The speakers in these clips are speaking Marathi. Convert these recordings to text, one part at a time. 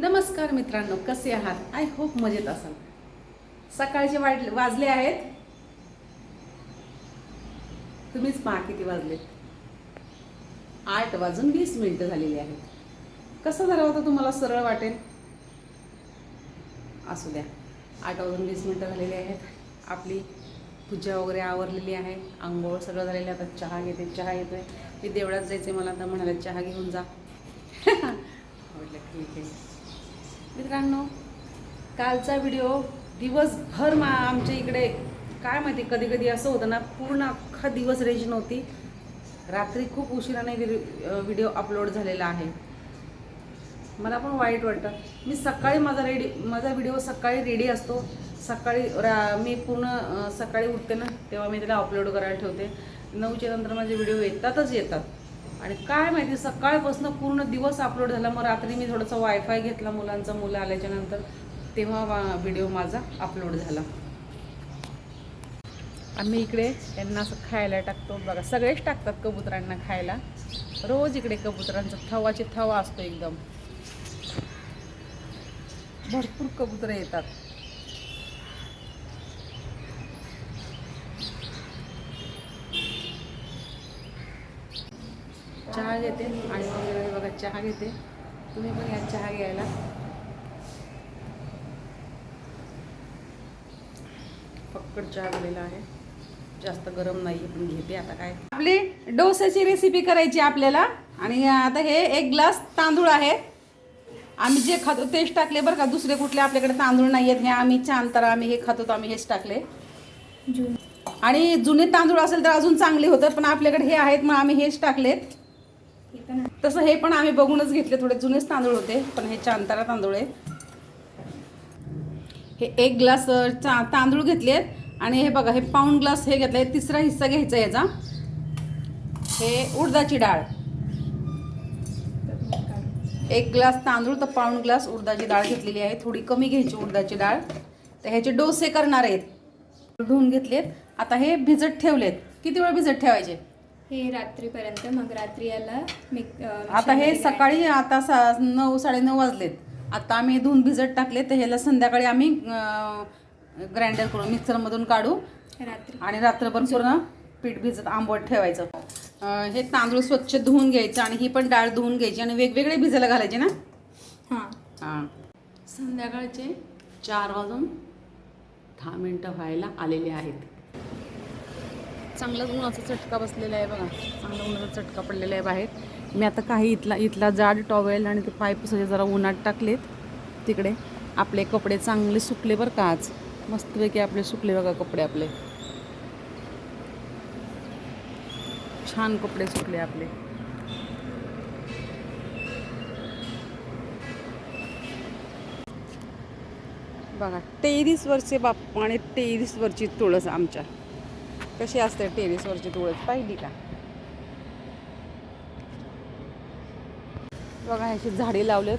नमस्कार मित्रांनो कसे आहात? आय होप मजेत असाल. सकाळचे वाढ वाजले आहेत. तुम्हीच पहा किती वाजले. आठ वाजून वीस मिनिटं झालेली आहेत. कसं झालं होतं तुम्हाला सरळ वाटेल? असू द्या. आठ वाजून वीस मिनिटं झालेली आहेत. आपली पूजा वगैरे आवरलेली आहे. आंघोळ सगळं झालेलं आता चहा घेते चहा येतोय मी देवळात जायचे मला आता म्हणाले चहा घेऊन जा. म्हटलं ठीक आहे. मित्रांनो कालचा व्हिडिओ दिवसभर मा आमच्या इकडे काय माहिती कधी कधी असं होतं ना पूर्ण अख्खा दिवस रेंज नव्हती. रात्री खूप उशिराने व्हिडिओ अपलोड झालेला आहे. मला पण वाईट वाटतं. मी सकाळी माझा रेडी माझा व्हिडिओ सकाळी रेडी असतो. सकाळी रा मी पूर्ण सकाळी उठते ना तेव्हा मी त्याला अपलोड करायला ठेवते. नऊच्या नंतर माझे व्हिडिओ येतातच येतात. आणि काय माहिती सकाळपासून पूर्ण दिवस अपलोड झाला. मग रात्री मी थोडंसं वायफाय घेतला मुलांचा मुलं आल्याच्यानंतर. तेव्हा व्हिडिओ माझा अपलोड झाला. आम्ही इकडे यांना असं खायला टाकतो. बघा सगळेच टाकतात कबुतरांना खायला. रोज इकडे कबुतरांचा थवाची थवा असतो एकदम. भरपूर कबुतरं येतात. चहा घेते आणि मग बघा चहा घेते. तुम्ही पण या चहा घ्यायला. फक्कड चहा झालेला आहे. जास्त गरम नाही पण घेते आता काय. आपली डोस्याची रेसिपी करायची आपल्याला. आणि आता हे एक ग्लास तांदूळ आहे. आम्ही जे खातो तेच टाकले बरं का. दुसरे कुठले आपल्याकडे तांदूळ नाही आहेत. हे आम्ही छान तर आम्ही हे खातो तर आम्ही हेच टाकले. आणि जुने तांदूळ असेल तर अजून चांगले होतात पण आपल्याकडे हे आहेत मग आम्ही हेच टाकलेत. तसं हे पण आम्ही बघूनच घेतले थोडे जुनेच तांदूळ होते पण हे चांतारा तांदूळ आहे. हे एक ग्लास चा तांदूळ घेतलेत आणि हे बघा हे पाऊण ग्लास हे घेतलं आहे तिसरा हिस्सा घ्यायचा याचा. हे उडदाची डाळ. एक ग्लास तांदूळ तर पाऊण ग्लास उडदाची डाळ घेतलेली आहे थोडी कमी घ्यायची उडदाची डाळ. तर ह्याचे डोसे करणार आहेत. धुवून घेतलेत. आता हे भिजत ठेवलेत. किती वेळ भिजत ठेवायचे? हे रात्रीपर्यंत मग रात्री याला मिक आता हे सकाळी आता सा नऊ साडेनऊ वाजलेत. आता आम्ही हे धुवून भिजत टाकले तर ह्याला संध्याकाळी आम्ही ग्राइंडर करू मिक्सरमधून काढू. रात्री. आणि रात्रभर पूर्ण पीठ भिजत आंबट ठेवायचं. हे तांदूळ स्वच्छ धुवून घ्यायचं आणि ही पण डाळ धुवून घ्यायची आणि वेगवेगळे भिजायला घालायचे ना? हां. हां. संध्याकाळचे चार वाजून दहा मिनटं व्हायला आलेले आहेत. चांगलाच उन्हाचा चटका बसलेला आहे बघा. चांगला उन्हाचा चटका पडलेला आहे बाहेर. मी आता काही इथला इथला जाड टॉवेल आणि ते पाईप सगळे जरा उन्हात टाकलेत. तिकडे आपले कपडे चांगले सुकले बरं का आज. मस्तपैकी आपले सुकले बघा कपडे आपले. छान कपडे सुकले आपले. बघा तेवीस वर्षे बाप्पा आणि तेवीस वरची तुळस आमच्या. कशी असते टेरिसवरची तुळस पाहिली का? बघा ह्याची झाडे लावलेत.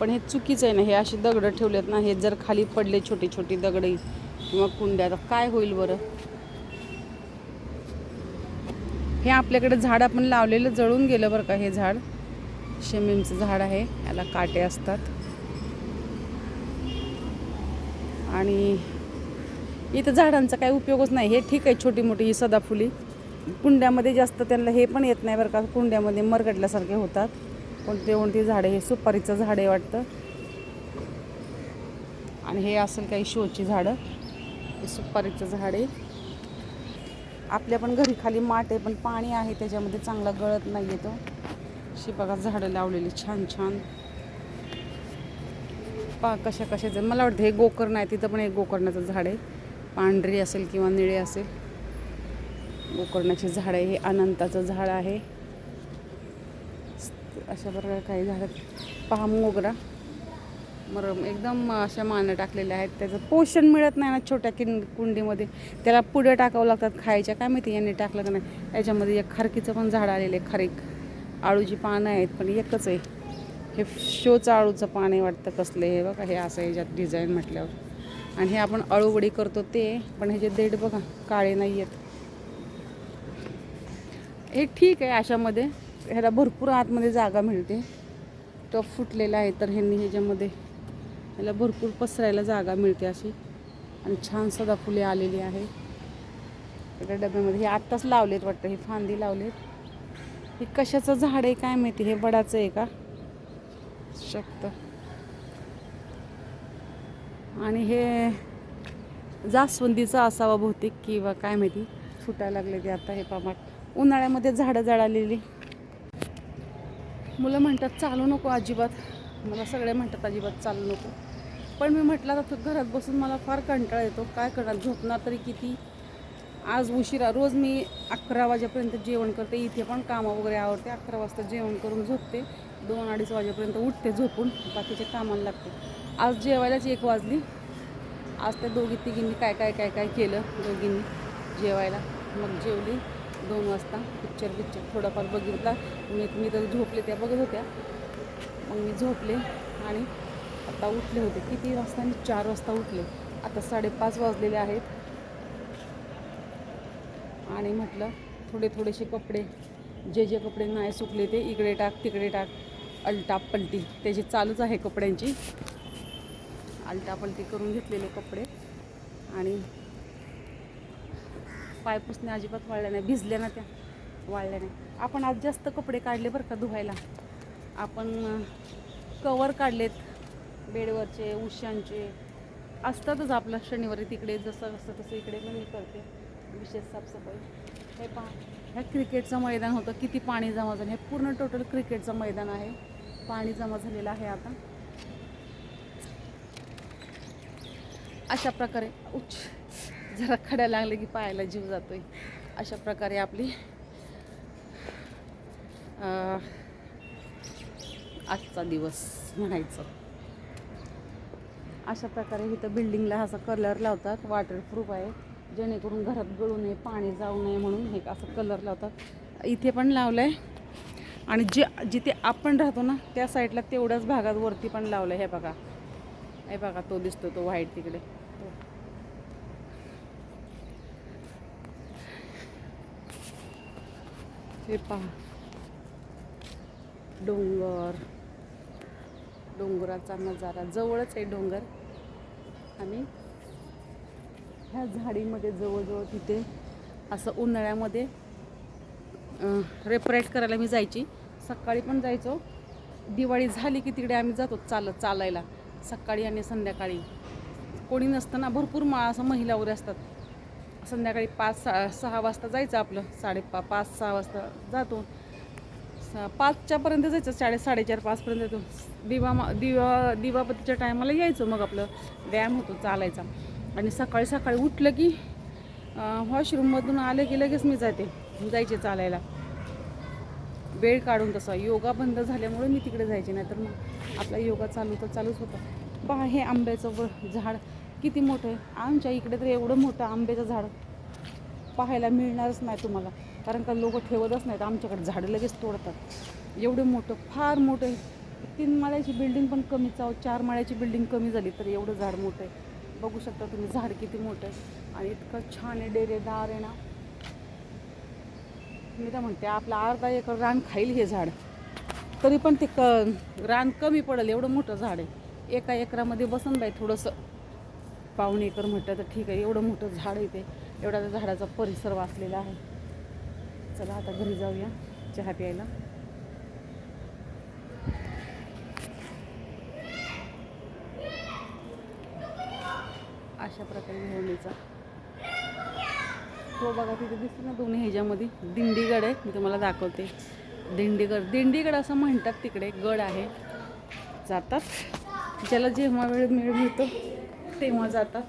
पण हे चुकीचं आहे ना हे अशी दगडं ठेवलेत ना हे जर खाली पडले छोटी छोटी दगडे किंवा कुंड्या तर काय होईल बरं? हे आपल्याकडे झाड आपण लावलेलं जळून गेलं बरं का हे झाड. शेमिमचं झाड आहे याला काटे असतात. आणि इथं झाडांचा काही उपयोगच नाही. हे ठीक आहे छोटी मोठी ही सदाफुली. कुंड्यामध्ये जास्त त्यांना हे पण येत नाही बरं का. कुंड्यामध्ये मरगडल्यासारखे होतात. कोणते कोणती झाडे हे सुपारीचं झाड आहे वाटतं. आणि हे असेल काही शोची झाडं. हे सुपारीचं झाड आहे. आपल्या पण घरी खाली माठ आहे पण पाणी आहे त्याच्यामध्ये चांगला गळत नाही येतो अशी बघा झाडं लावलेली छान छान. पा कशा कशाचं. मला वाटतं हे गोकर्ण आहे तिथं पण एक गोकर्णाचं झाड आहे. पांढरी असेल किंवा निळे असेल गोकर्णाचे झाड आहे हे अनंताचं झाड आहे. अशा प्रकारे काही झाडं पहा मोगरा. मरम एकदम अशा मानं टाकलेल्या आहेत. त्याचं पोषण मिळत नाही ना छोट्या किन कुंडीमध्ये. त्याला पुढे टाकावं लागतात खायच्या. काय माहिती यांनी टाकलं का नाही. याच्यामध्ये एक खारकीचं पण झाड आलेलं आहे खारीक आळूची पानं आहेत पण एकच आहे. हे शोचं आळूचं पान आहे वाटतं कसलं. हे बघा हे असं याच्यात डिझाईन म्हटल्यावर. आणि हे आपण अळूवडी करतो ते पण ह्याचे देठ बघा काळे नाही आहेत. हे ठीक आहे अशामध्ये ह्याला भरपूर आतमध्ये जागा मिळते. टफ फुटलेला आहे तर ह्यांनी ह्याच्यामध्ये ह्याला भरपूर पसरायला जागा मिळते अशी. आणि छान सदाफुले आलेली आहे. एका डब्यामध्ये हे आत्ताच लावलेत वाटतं हे फांदी लावलेत. हे कशाचं झाड आहे काय माहिती हे बडाचं आहे का? शकतं आणि हे जास्वंदीचं असावा बहुतेक किंवा काय माहिती फुटायला लागले ते आता हे पामाट. उन्हाळ्यामध्ये झाडं जळालेली. मुलं म्हणतात चालू नको अजिबात. मला सगळे म्हणतात अजिबात चालू नको. पण मी म्हटलं आता घरात बसून मला फार कंटाळा येतो. काय करणार? झोपणार तरी किती? आज उशिरा. रोज मी अकरा वाजेपर्यंत जेवण करते. इथे पण कामं वगैरे आवडते अकरा वाजता जेवण करून झोपते. दोन अडीच वाजेपर्यंत उठते झोपून. बाकीचे कामाला लागते. आज जेवायलाच एक वाजली. आज त्या दोघी तिघींनी काय काय काय काय केलं? दोघींनी जेवायला. मग जेवली दोन वाजता. पिक्चर पिक्चर थोडाफार बघितला. मी मी तर झोपले त्या बघत होत्या. मग मी झोपले आणि आता उठले होते. किती वाजता? आणि चार वाजता उठले. आता साडेपाच वाजलेले आहेत. आणि म्हटलं थोडे थोडेसे कपडे. जे जे कपडे नाही सुकले ते इकडे टाक तिकडे टाक. अल्टा पलटी त्याची चालूच आहे कपड्यांची. आलटापलटी करून घेतलेले कपडे. आणि पाय पुसणे अजिबात वाळल्या नाही भिजल्या ना त्या वाळल्या नाही. आपण आज जास्त कपडे काढले बरं का धुवायला. आपण कवर काढलेत बेडवरचे उशांचे. असतातच आपलं शनिवारी तिकडे जसं असतं तसं इकडे पण मी करते. विशेष साफसफाई. हे पहा ह्या क्रिकेटचं मैदान होतं. किती पाणी जमा झालं. हे पूर्ण टोटल क्रिकेटचं मैदान आहे. पाणी जमा झालेलं आहे आता. अशा प्रकारे उच्च. जरा खड्या लागले की पायाला जीव जातोय. अशा प्रकारे आपली आजचा दिवस म्हणायचं. अशा प्रकारे इथं बिल्डिंगला असा कलर लावतात. वॉटरप्रूफ आहे. जेणेकरून घरात गळू नये पाणी जाऊ नये म्हणून हे असं कलर लावतात. इथे पण लावलं आहे आणि जे जिथे आपण राहतो ना त्या साईडला तेवढ्याच भागात वरती पण लावलं आहे हे बघा. हे बघा तो दिसतो तो व्हाईट तिकडे. हे पहा. डोंगर. डोंगराचा नजारा. जवळच आहे डोंगर. आणि ह्या झाडीमध्ये जवळजवळ तिथे असं उन्हाळ्यामध्ये रेपरेट करायला मी जायची. सकाळी पण जायचो. दिवाळी झाली की तिकडे आम्ही जातो चालत चालायला. सकाळी आणि संध्याकाळी. कोणी नसताना भरपूर मा असं महिला वगैरे असतात. संध्याकाळी पाच सा सहा वाजता जायचं आपलं. साडेपा पाच सहा वाजता जातो. स पाचच्यापर्यंत जायचं. साडे साडेचार पाचपर्यंत येतो दिवा मा दिवा दिवापतीच्या टायमाला यायचं मग आपलं. व्यायाम होतो चालायचा. आणि सकाळी सकाळी उठलं की वॉशरूममधून आलं की लगेच मी जाते. जायचे चालायला. वेळ काढून तसा. योगा बंद झाल्यामुळे मी तिकडे जायचे नाही तर मग आपला योगा चालू तर चालूच होता. पहा हे आंब्याचं व झाड किती मोठं आहे? आमच्या इकडे तर एवढं मोठं आंब्याचं झाड पाहायला मिळणारच नाही तुम्हाला. कारण का लोक ठेवतच नाहीत. आमच्याकडे झाडं लगेच तोडतात. एवढं मोठं फार मोठं आहे. तीन माळ्याची बिल्डिंग पण कमीच चाव चार माळ्याची बिल्डिंग कमी झाली तर एवढं झाड मोठं आहे. बघू शकता तुम्ही झाड किती मोठं आहे. आणि इतकं छान आहे डेरेदार आहे ना. मी तर म्हणते आपला अर्धा एकर रान खाईल हे झाड. तरी पण ते क रान कमी पडेल एवढं मोठं झाड आहे. एका एकरामध्ये बसन बाई थोडंसं पाऊण एकर म्हटलं तर ठीक आहे एवढं मोठं झाड आहे ते. एवढा त्या झाडाचा परिसर वाचलेला आहे. चला आता घरी जाऊया चहा प्यायला. अशा प्रकारे नेहमीचा तो बघा तिथे दिसते ना दोन्ही ह्याच्यामध्ये. दिंडीगड आहे मी तुम्हाला दाखवते. दिंडीगड. दिंडीगड असं म्हणतात तिकडे गड आहे. जातात. ज्याला जेव्हा वेळ मिळ मिळतो तेव्हा जातात.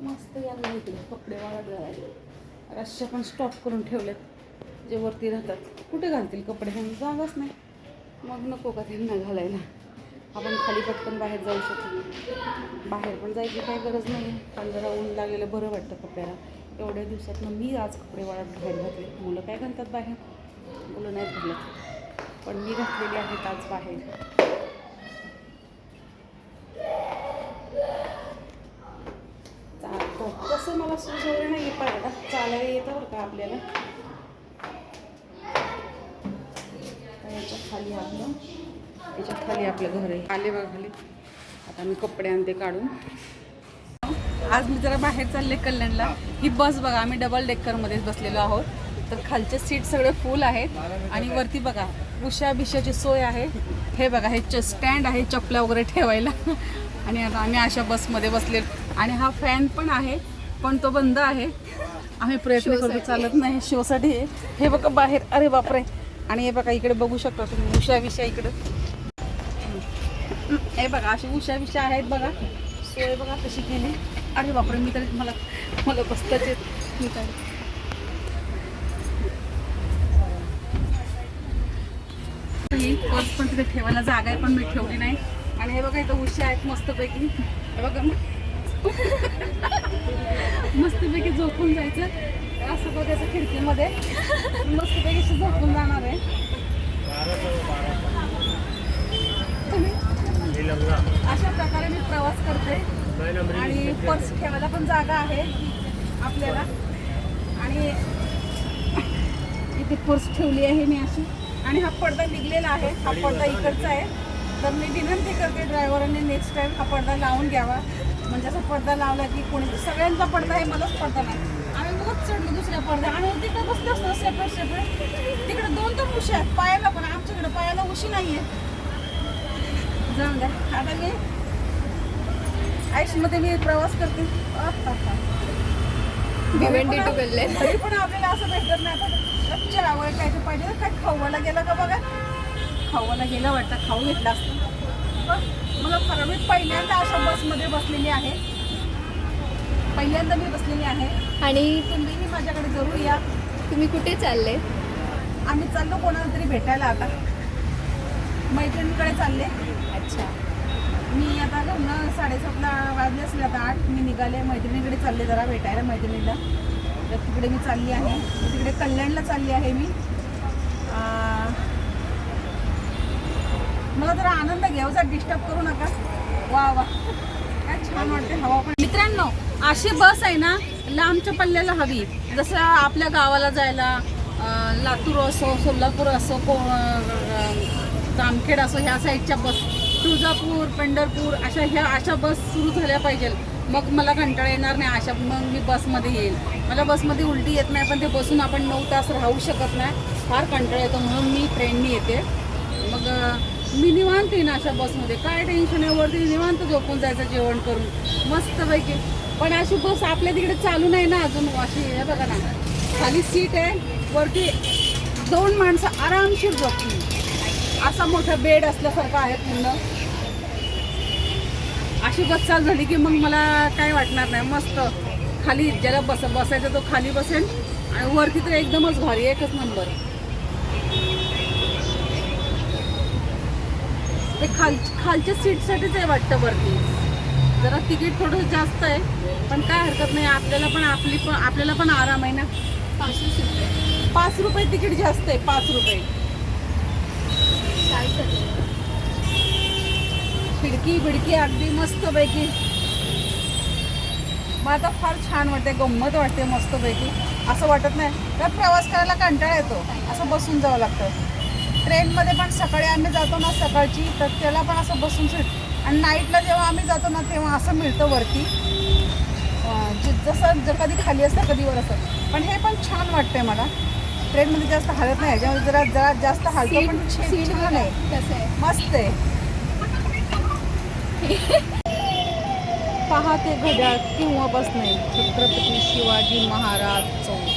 मस्त यांना इकडे कपडे वाळत घालायचे रश्या पण स्टॉप करून ठेवलेत जे वरती राहतात. कुठे घालतील कपडे? म्हणून जागाच नाही. मग नको का त्यांना घालायला? आपण खाली पटकन बाहेर जाऊ शकतो. बाहेर पण जायची काही गरज नाही. पण जरा ऊन लागलेलं बरं वाटतं कपड्याला. एवढ्या दिवसात मी आज कपडे वाळत बाहेर घातले. मुलं काय घालतात बाहेर? मुलं नाही घालत. पण मी घातलेली आहेत आज बाहेर. तसं मला वगैरे नाही. पाहिजे चालायला येतं बरं का आपल्याला आता याच्या खाली आपलं. याच्या खाली आपलं घर आहे. आले बघा खाली. आता मी कपडे आणते काढून. आज मी जरा बाहेर चालले कल्याणला. ही बस बघा आम्ही डबल डेक्करमध्येच बसलेलो आहोत. तर खालचे सीट सगळे फुल आहेत. आणि वरती बघा उशा बिशाची सोय आहे. हे बघा हे स्टँड आहे चपल्या वगैरे ठेवायला. आणि आता आम्ही अशा बसमध्ये बसले. आणि हा फॅन पण आहे पण तो बंद आहे. आम्ही प्रयत्न करतो. चालत नाही. शोसाठी हे बघा बाहेर. अरे बापरे. आणि हे बघा इकडे बघू शकता तुम्ही उशा विषा इकडं. हे बघा अशी उशा विषा आहेत बघा. सोय बघा कशी केली. अरे बापरे मी तर मला मला बसताच येत मी काय ही पर्स पण तिथे ठेवायला जागा आहे पण मी ठेवली नाही. आणि हे बघा इथं उशा आहेत मस्तपैकी. हे बघा. मस्तपैकी झोपून जायचं. असं बघायचं खिडकीमध्ये. मस्तपैकी असं झोपून जाणार आहे. तुम्ही? अशा प्रकारे मी प्रवास करते. आणि पर्स ठेवायला पण जागा आहे आपल्याला. आणि इथे पर्स ठेवली आहे मी अशी. आणि हा पडदा निघलेला आहे. हा पडदा इकडचा आहे. तर मी विनंती करते ड्रायव्हरांनी नेक्स्ट टाईम हा पडदा लावून घ्यावा. म्हणजे असा पडदा लावला की कोणी सगळ्यांचा पडदा आहे मलाच पडदा नाही. चढलो दुसऱ्या पडद्या आणि तिकडे बसलो असतो सेपरेट सेपरेट तिकडे दोन दोन उशी आहेत पायाला पण आमच्याकडे पायाला उशी नाही आहे जाऊन द्या. आता मी आयुष्यमध्ये मी प्रवास करते. भिवंडी टू कल्याण तरी पण आपल्याला असं भेटत नाही. आता चहा वगैरे काय ते पाहिजे काय खाऊला गेलं का बघा? खाऊला गेलं वाटतं खाऊ घेतला असतं. मला खरं मी पहिल्यांदा अशा बसमध्ये बसलेली आहे. पहिल्यांदा मी बसलेली आहे. आणि तुम्हीही माझ्याकडे जरूर या. तुम्ही कुठे चालले? आम्ही चाललो कोणाला तरी भेटायला आता. मैत्रिणीकडे चालले. अच्छा. मी आता घरनं साडेसातला वाजले असले आता आठ. मी निघाले मैत्रिणीकडे चालले जरा भेटायला मैत्रिणीला. तर तिकडे मी चालली आहे. तिकडे कल्याणला चालली आहे मी. मला जरा आनंद घ्यायचा डिस्टर्ब करू नका. वा वा. काय छान वाटते हवा पण. मित्रांनो अशी बस आहे ना लांबच्या पल्ल्याला हवी. जसं आपल्या गावाला जायला लातूर असो सोलापूर असो को जामखेड असो ह्या साईडच्या बस तुळजापूर पंढरपूर अशा ह्या अशा बस सुरू झाल्या पाहिजे मग मला कंटाळा येणार नाही अशा मग मी बसमध्ये येईल. मला बसमध्ये उलटी येत नाही पण ते बसून आपण नऊ तास राहू शकत नाही. फार कंटाळा येतो म्हणून मी ट्रेननी येते. मग मी निवांत येईन अशा बसमध्ये. काय टेन्शन आहे? वरती निवांत झोपून जायचं जेवण करून. मस्तपैकी. पण अशी बस आपल्या तिकडे चालू नाही ना अजून अशी हे बघा ना. खाली सीट आहे वरती दोन माणसं आरामशीर झोपतील. असा मोठा बेड असल्यासारखा आहे पूर्ण. अशी बस चालू झाली की मग मला काय वाटणार नाही. मस्त. खाली ज्याला बस बसायचं तो खाली बसेल आणि वरती तर एकदमच भारी एकच नंबर ते खाल खालच्या सीटसाठीच आहे वाटतं वरती. जरा तिकीट थोडं जास्त आहे पण काय हरकत नाही आपल्याला पण आपली पण आपल्याला पण आराम आहे ना. रुपये. पाच रुपये तिकीट जास्त आहे पाच रुपये. खिडकी बिडकी अगदी मस्तपैकी. मला आता फार छान वाटते गंमत वाटते मस्तपैकी. असं वाटत नाही. तर प्रवास करायला कंटाळा येतो. असं बसून जावं लागतं. ट्रेनमध्ये पण सकाळी आम्ही जातो ना सकाळची तर त्याला पण असं बसून सीट आणि नाईटला जेव्हा आम्ही जातो ना तेव्हा असं मिळतं वरती. जसं जर कधी खाली असतं कधी वर असतं. पण हे पण छान वाटतंय मला. ट्रेनमध्ये जास्त हालत नाही ह्याच्यामध्ये जरा जरा जास्त हालतो पण छान आहे. मस्त आहे. पहाते घड्याळ किंवा बसणे छत्रपती शिवाजी महाराज चौक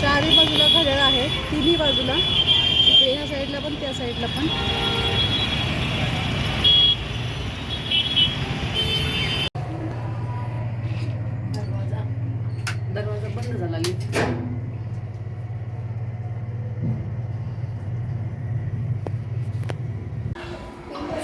चारही बाजूला घड्याळ दोन्ही बाजूला. इकडे ह्या साईडला पण त्या साईडला पण. दरवाजा. बंद झाला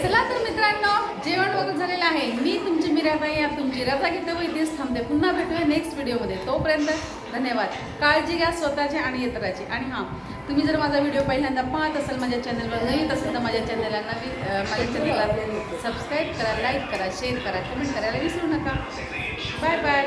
चला तर मित्रांनो जेवण वगैरे झालेलं आहे. मी तुमची मिराबाई या तुमची रजा घेते व इथेच थांबते. पुन्हा भेटूया नेक्स्ट व्हिडिओमध्ये तोपर्यंत धन्यवाद. काळजी घ्या स्वतःची आणि इतराची. आणि हां तुम्ही जर माझा व्हिडिओ पहिल्यांदा पाहत असाल माझ्या चॅनलवर नवीन असेल तर माझ्या चॅनलला नवीन माझ्या चॅनलला सबस्क्राईब करा लाईक करा शेअर करा कमेंट करायला विसरू नका. Bye bye